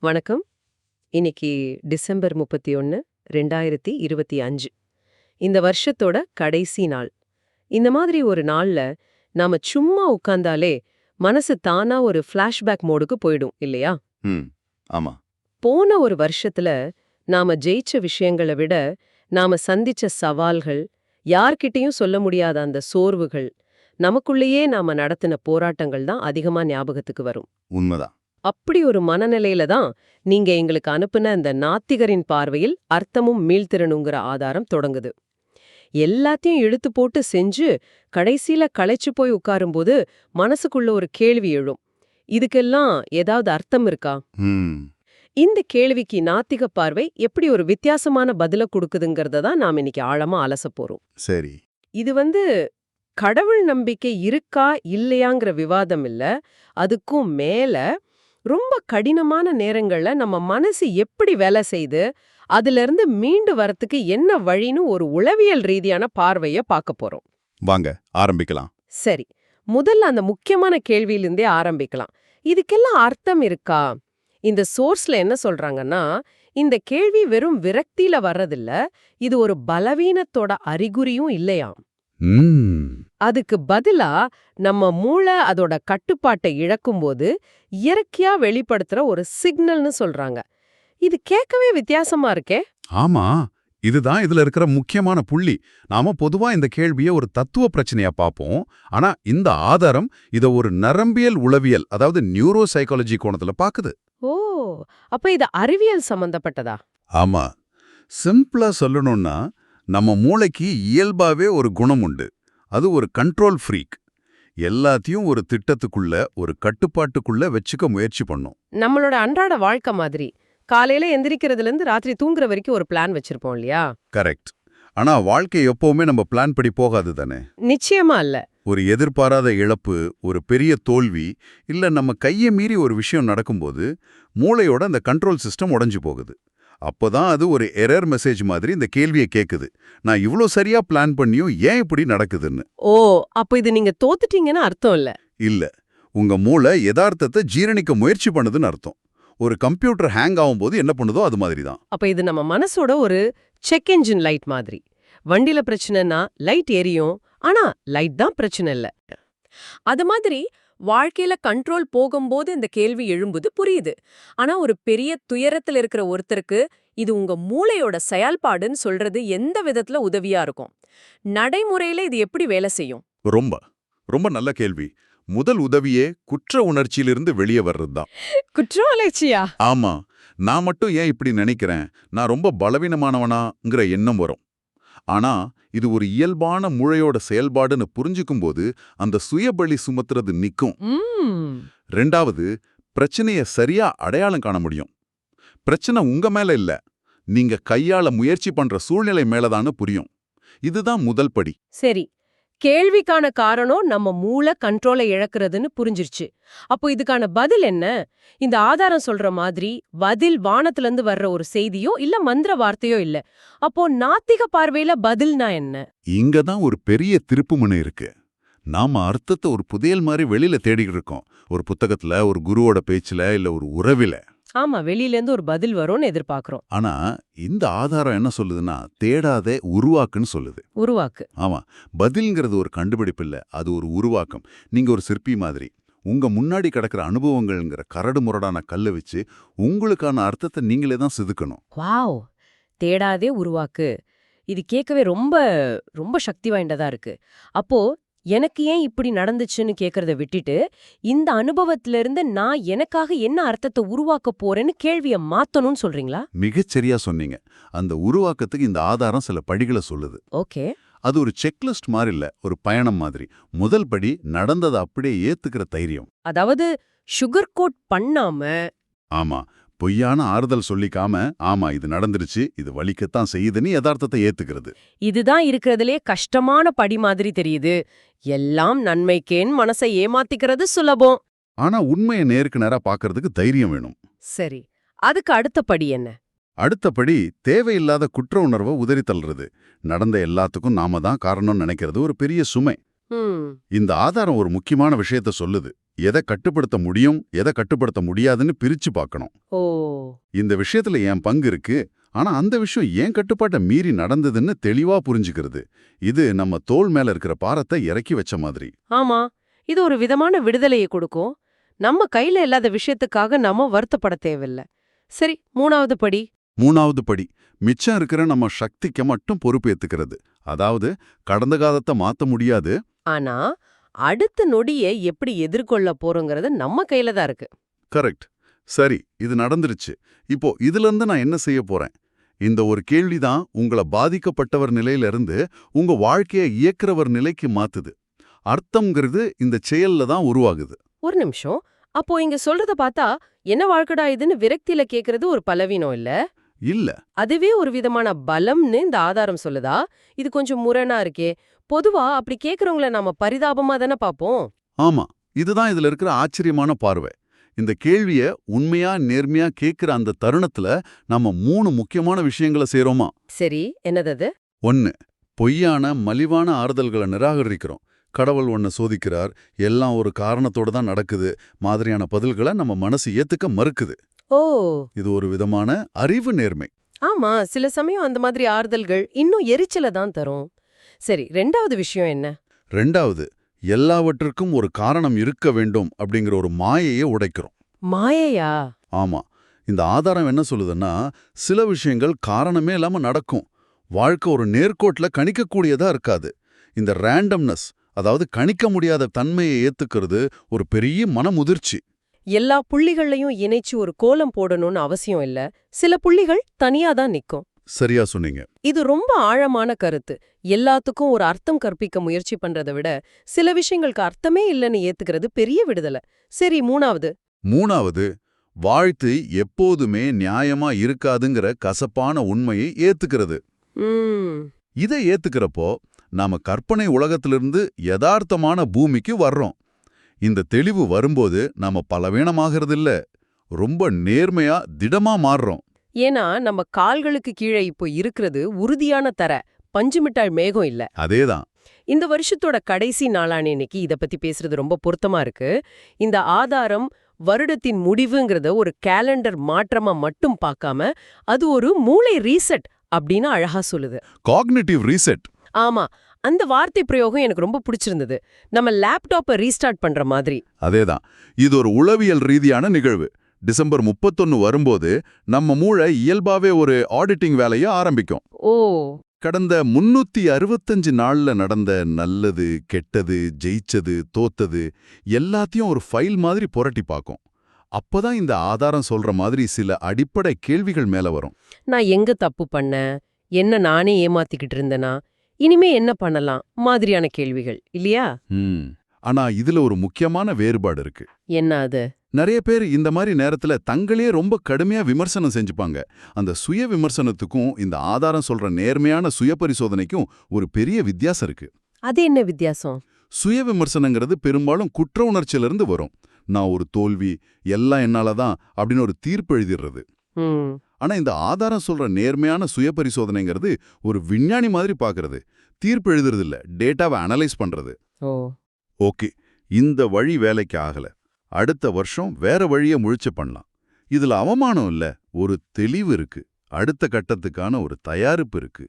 வணக்கம். இன்னைக்கு டிசம்பர் முப்பத்தி ஒன்று ரெண்டாயிரத்தி இருபத்தி அஞ்சு. இந்த வருஷத்தோட கடைசி நாள். இந்த மாதிரி ஒரு நாள்ல நாம சும்மா உட்கார்ந்தாலே மனசு தானா ஒரு ஃப்ளாஷ்பேக் மோடுக்கு போயிடும் இல்லையா? ஆமா. போன ஒரு வருஷத்துல நாம ஜெயிச்ச விஷயங்களை விட நாம சந்திச்ச சவால்கள் யார்கிட்டயும் சொல்ல முடியாத அந்த சோர்வுகள் நமக்குள்ளேயே நாம நடத்தின போராட்டங்கள் தான் அதிகமா ஞாபகத்துக்கு வரும். உண்மைதான். அப்படி ஒரு மனநிலையில தான் நீங்க எங்களுக்கு அனுப்புன அந்த நாத்திகரின் பார்வையில் அர்த்தமும் மீள்திறனுங்கிற ஆதாரம் தொடங்குது. எல்லாத்தையும் இழுத்து போட்டு செஞ்சு கடைசியில களைச்சு போய் உட்காரும்போது மனசுக்குள்ள ஒரு கேள்வி எழும். இதுக்கெல்லாம் ஏதாவது அர்த்தம் இருக்கா? இந்த கேள்விக்கு நாத்திக பார்வை எப்படி ஒரு வித்தியாசமான பதில கொடுக்குதுங்கிறத தான் நாம் இன்னைக்கு ஆழமா அலசப் போறோம். சரி. இது வந்து கடவுள் நம்பிக்கை இருக்கா இல்லையாங்கிற விவாதம் இல்ல அதுக்கும் மேல ரொம்ப கடினமான நேரங்கள்ல நம்ம மனசு எப்படி வேலை செய்து அதுல இருந்து மீண்டு வரத்துக்கு என்ன வழின்னு ஒரு உளவியல் ரீதியான பார்வைய பார்க்க போறோம். வாங்க ஆரம்பிக்கலாம். சரி முதல்ல அந்த முக்கியமான கேள்வியிலிருந்தே ஆரம்பிக்கலாம். இதுக்கெல்லாம் அர்த்தம் இருக்கா? இந்த சோர்ஸ்ல என்ன சொல்றாங்கன்னா இந்த கேள்வி வெறும் விரக்தியில வர்றதில்ல இது ஒரு பலவீனத்தோட அறிகுறியும் இல்லையாம். ம். அதுக்கு பதிலா நம்ம மூளை அதோட கட்டுப்பாட்டை இழக்கும்போது இயற்கையா வெளிப்படுத்துற ஒரு சிக்னல்னு சொல்றாங்க. இது கேட்கவே வித்தியாசமா இருக்கே. ஆமா இதுதான் இதுல இருக்கிற முக்கியமான புள்ளி. நாம பொதுவா இந்த கேள்வியை ஒரு தத்துவ பிரச்சனையா பார்ப்போம். ஆனா இந்த ஆதாரம் இத ஒரு நரம்பியல் உளவியல் அதாவது நியூரோ சைக்காலஜி கோணத்துல பாக்குது. ஓ அப்ப இது அறிவியல் சம்பந்தப்பட்டதா? ஆமா. சிம்பிளா சொல்லணும்னா நம்ம மூளைக்கு இயல்பாவே ஒரு குணம் உண்டு. அது ஒரு கண்ட்ரோல் ஃப்ரீக் எல்லாத்தையும் ஒரு திட்டத்துக்குள்ள ஒரு கட்டுப்பாட்டுக்குள்ள வச்சுக்க முயற்சி பண்ணும். நம்மளோட அன்றாட வாழ்க்கை மாதிரி. காலையில எந்திரிக்கிறதுல இருந்து ராத்திரி தூங்குற வரைக்கும் ஒரு பிளான் வச்சிருப்போம் இல்லையா? கரெக்ட் ஆனா வாழ்க்கை எப்பவுமே நம்ம பிளான் படி போகாது தானே? நிச்சயமா இல்ல. ஒரு எதிர்பாராத இழப்பு ஒரு பெரிய தோல்வி இல்ல நம்ம கையை மீறி ஒரு விஷயம் நடக்கும்போது மூளையோட அந்த கண்ட்ரோல் சிஸ்டம் உடைஞ்சு போகுது. அப்போதான் அது ஒரு எரர் மெசேஜ் மாதிரி இந்த கேள்வியை கேக்குது. நான் இவ்ளோ சரியா பிளான் பண்ணியும் ஏன் இப்படி நடக்குதுன்னு? ஓ அப்ப இது நீங்க தோத்துட்டீங்கன்னு அர்த்தம் இல்ல? இல்ல. உங்க மூளை யதார்த்தத்தை ஜீரணிக்க முயற்சி பண்ணுதுன்னு அர்த்தம். ஒரு கம்ப்யூட்டர் ஹேங் ஆகும்போது என்ன பண்ணுதோ அது மாதிரி தான் அப்ப இது நம்ம மனசோட ஒரு செக் என்ஜின் லைட் மாதிரி. வண்டியில பிரச்சனைனா லைட் எரியும் ஆனா லைட் தான் பிரச்சனை இல்ல. அது மாதிரி வாழ்க்கையில கண்ட்ரோல் போகும்போது இந்த கேள்வி எழும்புது புரியுது. ஆனா ஒரு பெரிய துயரத்துல இருக்கிற ஒருத்தருக்கு இது உங்க மூளையோட செயல்பாடுன்னு சொல்றது எந்த விதத்துல உதவியா இருக்கும்? நடைமுறையில இது எப்படி வேலை செய்யும்? ரொம்ப ரொம்ப நல்ல கேள்வி. முதல் உதவியே குற்ற உணர்ச்சியிலிருந்து வெளியே வர்றதுதான். குற்றம் அலட்சியா ஆமா நான் மட்டும் ஏன் இப்படி நினைக்கிறேன்? நான் ரொம்ப பலவீனமானவனாங்கிற எண்ணம் வரும். ஆனா இது ஒரு இயல்பான மூளையோட செயல்பாடுன்னு புரிஞ்சுக்கும்போது அந்த சுயபலி சுமத்துறது நிக்கும். ம். ரெண்டாவது பிரச்சனைய சரியா அடையாளம் காண முடியும். பிரச்சனை உங்க மேல இல்ல. நீங்க கையாள முயற்சி பண்ற சூழ்நிலை மேலதான்னு புரியும். இதுதான் முதல் படி. சரி கேள்விக்கான காரணம் நம்ம மூளை கண்ட்ரோலை இழக்கிறதுன்னு புரிஞ்சிருச்சு. அப்போ இதுக்கான பதில் என்ன? இந்த ஆதாரம் சொல்ற மாதிரி பதில் வானத்துல இருந்து வர்ற ஒரு செய்தியோ இல்ல மந்திர வார்த்தையோ இல்ல. அப்போ நாத்திக பார்வையில பதில்னா என்ன? இங்க தான் ஒரு பெரிய திருப்புமுனை இருக்கு. நாம அர்த்தத்தை ஒரு புதையல் மாதிரி வெளியில தேடிக்கிட்டு இருக்கோம். ஒரு புத்தகத்துல ஒரு குருவோட பேச்சுல இல்ல ஒரு உறவில. ஆமா வெளியில இருந்து ஒரு பதில் வரும்னு எதிர்பார்க்கறோம். ஆனா இந்த ஆதாரம் என்ன சொல்லுதுன்னா தேடாதே உருவாக்குன்னு சொல்லுது. உருவாக்கு. ஆமா பதில்ங்கிறது ஒரு கண்டுபிடிப்பு இல்ல அது ஒரு உருவாக்கம். நீங்க ஒரு சிற்பி மாதிரி உங்க முன்னாடி கிடக்கிற அனுபவங்கள்ங்கிற கரடு முரடான கல்லை வச்சு உங்களுக்கான அர்த்தத்தை நீங்களே தான் செதுக்கணும். வாவ்! தேடாதே உருவாக்கு. இது கேட்கவே ரொம்ப ரொம்ப சக்தி வாய்ந்ததா இருக்கு. அப்போ எனக்கு ஏன் இப்படி நடந்துச்சுன்னு கேக்குறத விட்டுட்டு இந்த அனுபவத்துல இருந்து நான் எனக்காக என்ன அர்த்தத்தை உருவாக்க போறேன்னு கேள்விய மாத்தணும்னு சொல்றீங்களா? மிகச்சரியா சொன்னீங்க. அந்த உருவாக்கத்துக்கு இந்த ஆதாரம் சில படிகளை சொல்லுது. ஓகே. அது ஒரு செக்லிஸ்ட் மாதிரி இல்ல ஒரு பயணம் மாதிரி. முதல் படி நடந்ததை அப்படியே ஏத்துக்கிற தைரியம். அதாவது சுகர் கோட் பண்ணாம ஆமா. பொய்யான ஆறுதல் சொல்லிக்காம ஆமா இது நடந்துருச்சு இது வலிக்கத்தான் செய்யுதுன்னு யதார்த்தத்தை ஏத்துக்கிறது. இதுதான் இருக்கிறதுலே கஷ்டமான படி மாதிரி தெரியுது. எல்லாம் நன்மைக்கேன் மனசை ஏமாத்திக்கிறது சுலபம். ஆனா உண்மையை நேருக்கு நேரா பார்க்கறதுக்கு தைரியம் வேணும். சரி அதுக்கு அடுத்த படி என்ன? அடுத்தபடி தேவையில்லாத குற்ற உணர்வை உதறி தள்ளுறது. நடந்த எல்லாத்துக்கும் நாம தான் காரணம்னு நினைக்கிறது ஒரு பெரிய சுமை. இந்த ஆதாரம் ஒரு முக்கியமான விஷயத்த சொல்லுது. எதை கட்டுப்படுத்த முடியும் எதை கட்டுப்படுத்த முடியாதுன்னு பிரிச்சு பார்க்கணும். ஓ. இந்த விஷயத்துல என் பங்கு இருக்கு. ஆனா அந்த விஷயம் ஏன் கட்டுப்பாட்டை மீறி நடந்ததுன்னு தெளிவா புரிஞ்சுக்கிறது. இது நம்ம தோள் மேல இருக்கிற பாரத்தை இறக்கி வச்ச மாதிரி. ஆமா. இது ஒரு விதமான விடுதலையை கொடுக்கும். நம்ம கையில இல்லாத விஷயத்துக்காக நம்ம வருத்தப்பட தேவையில்ல. சரி மூணாவது படி. மூணாவது படி. மிச்சம் இருக்கிற நம்ம சக்திக்கு மட்டும் பொறுப்பேத்துக்கிறது. அதாவது கடந்த காலத்தை மாத்த முடியாது. ஆனா அடுத்த நொடியை எப்படி எதிர்கொள்ள போறோங்கிறது நம்ம கையில தான் இருக்கு. கரெக்ட். சரி இது நடந்துருச்சு. இப்போ இதுல இருந்து நான் என்ன செய்ய போறேன்? இந்த ஒரு கேள்விதான் உங்களை பாதிக்கப்பட்டவர் நிலையில இருந்து உங்க வாழ்க்கையை இயக்குறவர் நிலைக்கு மாத்துது. அர்த்தம்ங்கிறது இந்த செயல்ல தான் உருவாகுது. ஒரு நிமிஷம். அப்போ இங்க சொல்றத பார்த்தா என்ன வாழ்க்கடா இதுன்னு விரக்தியில கேக்குறது ஒரு பலவீனம் இல்ல? இல்ல. அதுவே ஒரு விதமான பலம்னு இந்த ஆதாரம் சொல்லுதா? இது கொஞ்சம் முரணா இருக்கே. பொதுவா அப்படி கேக்குறவங்கள நாம பரிதாபமா தானே பாப்போம் ஆமா இதுதான் இதுல இருக்கிற ஆச்சரியமான பார்வை. இந்த கேள்விய உண்மையா நேர்மையா கேட்கிற அந்த தருணத்துல நம்ம மூணு முக்கியமான விஷயங்களை செய்றோமா? சரி என்னது ஒன்னு பொய்யான மலிவான ஆறுதல்களை நிராகரிக்கிறோம். கடவுள் ஒன்ன சோதிக்கிறார் எல்லாம் ஒரு காரணத்தோட தான் நடக்குது மாதிரியான பதில்களை நம்ம மனசு ஏத்துக்க மறுக்குது. ஓ! இது ஒரு விதமான அறிவு நேர்மை. ஆமா சில சமயம் அந்த மாதிரி ஆறுதல்கள் இன்னும் எரிச்சல தான் தரும். சரி ரெண்டாவது விஷயம் என்ன? ரெண்டாவது எல்லாவற்றுக்கும் ஒரு காரணம் இருக்க வேண்டும் அப்படிங்கிற ஒரு மாயையை உடைக்கிறோம். மாயையா? ஆமா. இந்த ஆதாரம் என்ன சொல்லுதுன்னா சில விஷயங்கள் காரணமே இல்லாம நடக்கும். வாழ்க்கை ஒரு நேர்கோட்ல கணிக்கக்கூடியதா இருக்காது. இந்த ரேண்டம்னஸ் அதாவது கணிக்க முடியாத தன்மையை ஏத்துக்கிறது ஒரு பெரிய மனமுதிர்ச்சி எல்லா புள்ளிகள்லயும் இணைச்சு ஒரு கோலம் போடணும்னு அவசியம் இல்ல. சில புள்ளிகள் தனியா தான் நிக்கும். சரியா சொன்னீங்க. இது ரொம்ப ஆழமான கருத்து. எல்லாத்துக்கும் ஒரு அர்த்தம் கற்பிக்க முயற்சி பண்றதை விட சில விஷயங்களுக்கு அர்த்தமே இல்லைன்னு ஏத்துக்கிறது பெரிய விடுதலை. சரி மூணாவது. மூணாவது வாழ்த்து எப்போதுமே நியாயமா இருக்காதுங்கிற கசப்பான உண்மையை ஏத்துக்கிறது. இதை ஏத்துக்கிறப்போ நாம கற்பனை உலகத்திலிருந்து யதார்த்தமான பூமிக்கு வர்றோம். இந்த தெளிவு வரும்போது நாம பலவீனமாகறதில்ல. ரொம்ப நேர்மையா திடமா மாறுறோம். ஏன்னா நம்ம கால்களுக்கு கீழே இப்போ இருக்கிறது உறுதியான தர பஞ்சு மிட்டாய் மேகம் இல்ல. அதேதான். இந்த வருஷத்தோட கடைசி நாளான இன்னைக்கு இத பத்தி பேசுறது ரொம்ப பொருத்தமா இருக்கு. இந்த ஆதாரம் வருடத்தின் முடிவுங்கிறத ஒரு கேலண்டர் மாற்றமா மட்டும் பார்க்காம அது ஒரு மூளை ரீசெட் அப்படின்னு அழகா சொல்லுது. காக்னிட்டிவ் ரீசெட் ஆமா அந்த வார்த்தை பிரயோகம் எனக்கு ரொம்ப பிடிச்சிருந்தது. நம்ம லேப்டாப்பை ரீஸ்டார்ட் பண்ற மாதிரி. அதேதான். இது ஒரு உளவியல் ரீதியான நிகழ்வு. டிசம்பர் முப்பத்தொன்னு வரும்போது நம்ம மூளை இயல்பாவே ஒரு ஆடிட்டிங் வேலையை ஆரம்பிக்கும். ஓ. கடந்த முன்னூத்தி அறுபத்தஞ்சு நாள்ல நடந்த நல்லது கெட்டது ஜெயிச்சது தோத்தது எல்லாத்தையும் ஒரு ஃபைல் மாதிரி புரட்டி பார்க்கும். அப்பதான் இந்த ஆதாரம் சொல்ற மாதிரி சில அடிப்படை கேள்விகள் மேல வரும். நான் எங்க தப்பு பண்ணேன்? என்ன நானே ஏமாத்திக்கிட்டு இருந்தேனா? இனிமே என்ன பண்ணலாம்? மாதிரியான கேள்விகள் இல்லையா. ஆனா இதுல ஒரு முக்கியமான வேறுபாடு இருக்கு. என்ன அது? நிறைய பேர் இந்த மாதிரி நேரத்துல தங்களே ரொம்ப கடுமையா விமர்சனம் செஞ்சுப்பாங்க. அந்த சுய விமர்சனத்துக்கும் இந்த ஆதாரம் சொல்ற நேர்மையான சுய பரிசோதனைக்கும் ஒரு பெரிய வித்தியாசம் இருக்கு. அது என்ன வித்தியாசம்? சுய விமர்சனங்கிறது பெரும்பாலும் குற்ற உணர்ச்சியிலிருந்து வரும். நான் ஒரு தோல்வி எல்லாம் என்னால தான் அப்படின்னு ஒரு தீர்ப்பு எழுதிடுறது. ஆனா இந்த ஆதாரம் சொல்ற நேர்மையான சுய பரிசோதனைங்கிறது ஒரு விஞ்ஞானி மாதிரி பார்க்கறது தீர்ப்பு எழுதுறது இல்ல டேட்டாவை அனலைஸ் பண்றது. ஓகே இந்த வழி வேலைக்கு ஆகல. அடுத்த வருஷம் வேற வழியை முழிச்சு பண்ணலாம். இதுல அவமானம் இல்ல ஒரு தெளிவு இருக்கு. அடுத்த கட்டத்துக்கான ஒரு தயாரிப்பு இருக்கு.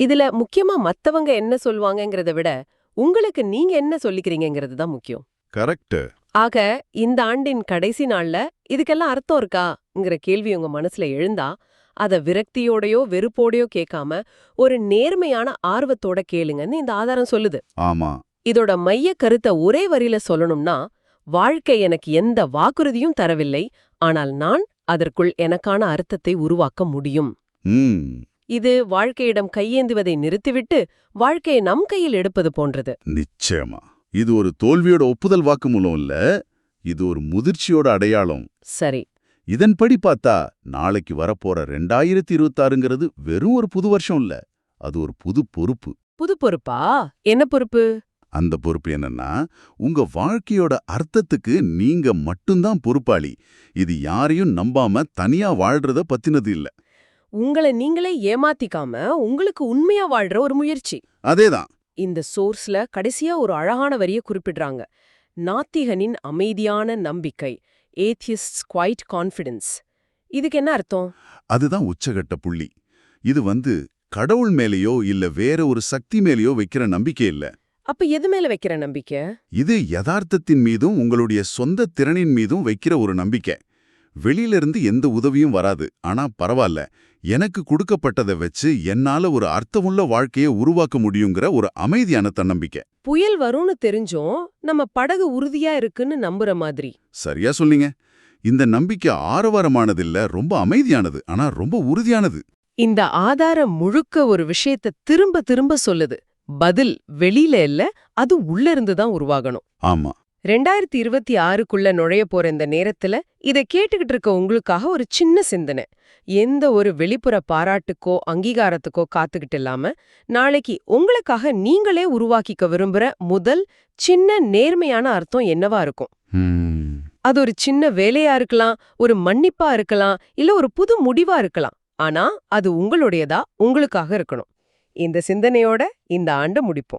இதுல முக்கியமா மத்தவங்க என்ன சொல்வாங்கங்கறத விட உங்களுக்கு நீங்க என்ன சொல்லிக்கிறீங்கங்கிறது தான் முக்கியம். கரெக்ட் ஆக இந்த ஆண்டின் கடைசி நாள்ல இதுக்கெல்லாம் அர்த்தம் இருக்காங்கிற கேள்வி உங்க மனசுல எழுந்தா அத விரக்தியோடயோ வெறுப்போடயோ கேட்காம ஒரு நேர்மையான ஆர்வத்தோட கேளுங்கன்னு இந்த ஆதாரம் சொல்லுது. ஆமா. இதோட மைய கருத்தை ஒரே வரியில சொல்லணும்னா வாழ்க்கை எனக்கு எந்த வாக்குறுதியும் தரவில்லை ஆனால் நான் அதற்குள் எனக்கான அர்த்தத்தை உருவாக்க முடியும். இது வாழ்க்கையிடம் கையேந்துவதை நிறுத்திவிட்டு வாழ்க்கையை நம் கையில் எடுப்பது போன்றது. நிச்சயமா. இது ஒரு தோல்வியோட ஒப்புதல் வாக்குமூலம் இல்ல இது ஒரு முதிர்ச்சியோட அடையாளம். சரி. இதன்படி பார்த்தா நாளைக்கு வரப்போற ரெண்டாயிரத்தி இருபத்தாறுங்கிறது வெறும் ஒரு புது வருஷம் இல்ல அது ஒரு புது பொறுப்பு. புது பொறுப்பா? என்ன பொறுப்பு? அந்த பொறுப்பு என்னன்னா உங்க வாழ்க்கையோட அர்த்தத்துக்கு நீங்க மட்டும்தான் பொறுப்பாளி. இது யாரையும் நம்பாம தனியா வாழ்றத பத்தினது இல்ல. உங்களை நீங்களே ஏமாத்திக்காம உங்களுக்கு உண்மையா வாழ்ற ஒரு முயற்சி. அதேதான். இந்த சோர்ஸ்ல கடைசியா ஒரு அழகான வரிய குறிப்பிடுறாங்க. நாத்திகனின் அமைதியான நம்பிக்கை ஏத்தியஸ்ட் குவைட் கான்ஃபிடன்ஸ் இதுக்கு என்ன அர்த்தம்? அதுதான் உச்சகட்ட புள்ளி. இது வந்து கடவுள் மேலேயோ இல்ல வேற ஒரு சக்தி மேலேயோ வைக்கிற நம்பிக்கை இல்ல. அப்ப எது மேல வைக்கிற நம்பிக்கை? இது யதார்த்தத்தின் மீதும் உங்களுடைய சொந்த திறனின் மீதும் வைக்கிற ஒரு நம்பிக்கை. வெளியிலிருந்து எந்த உதவியும் வராது. ஆனா பரவாயில்ல எனக்கு கொடுக்கப்பட்டதை வச்சு என்னால ஒரு அர்த்தமுள்ள வாழ்க்கையை உருவாக்க முடியுங்கிற ஒரு அமைதியான தன்னம்பிக்கை. புயல் வரும்னு தெரிஞ்சும் நம்ம படகு உறுதியா இருக்குன்னு நம்புற மாதிரி. சரியா சொன்னீங்க. இந்த நம்பிக்கை ஆரவாரமானதில்ல ரொம்ப அமைதியானது. ஆனா ரொம்ப உறுதியானது. இந்த ஆதாரம் முழுக்க ஒரு விஷயத்த திரும்ப திரும்ப சொல்லுது. பதில் வெளியில இல்ல அது உள்ள இருந்து தான் உருவாகணும். ஆமா. ரெண்டாயிரத்தி இருபத்தி ஆறுக்குள்ள நுழைய போற இந்த நேரத்துல இத கேட்டுக்கிட்டு இருக்க உங்களுக்காக ஒரு சின்ன சிந்தனை. எந்த ஒரு வெளிப்புற பாராட்டுக்கோ அங்கீகாரத்துக்கோ காத்துக்கிட்டு இல்லாம நாளைக்கு உங்களுக்காக நீங்களே உருவாக்கிக்க விரும்புற முதல் சின்ன நேர்மையான அர்த்தம் என்னவா இருக்கும். அது ஒரு சின்ன வேலையா இருக்கலாம் ஒரு மன்னிப்பா இருக்கலாம் இல்ல ஒரு புது முடிவா இருக்கலாம். ஆனா அது உங்களுடையதா உங்களுக்காக இருக்கணும். இந்த சிந்தனையோட இந்த ஆண்டு முடிப்போம்.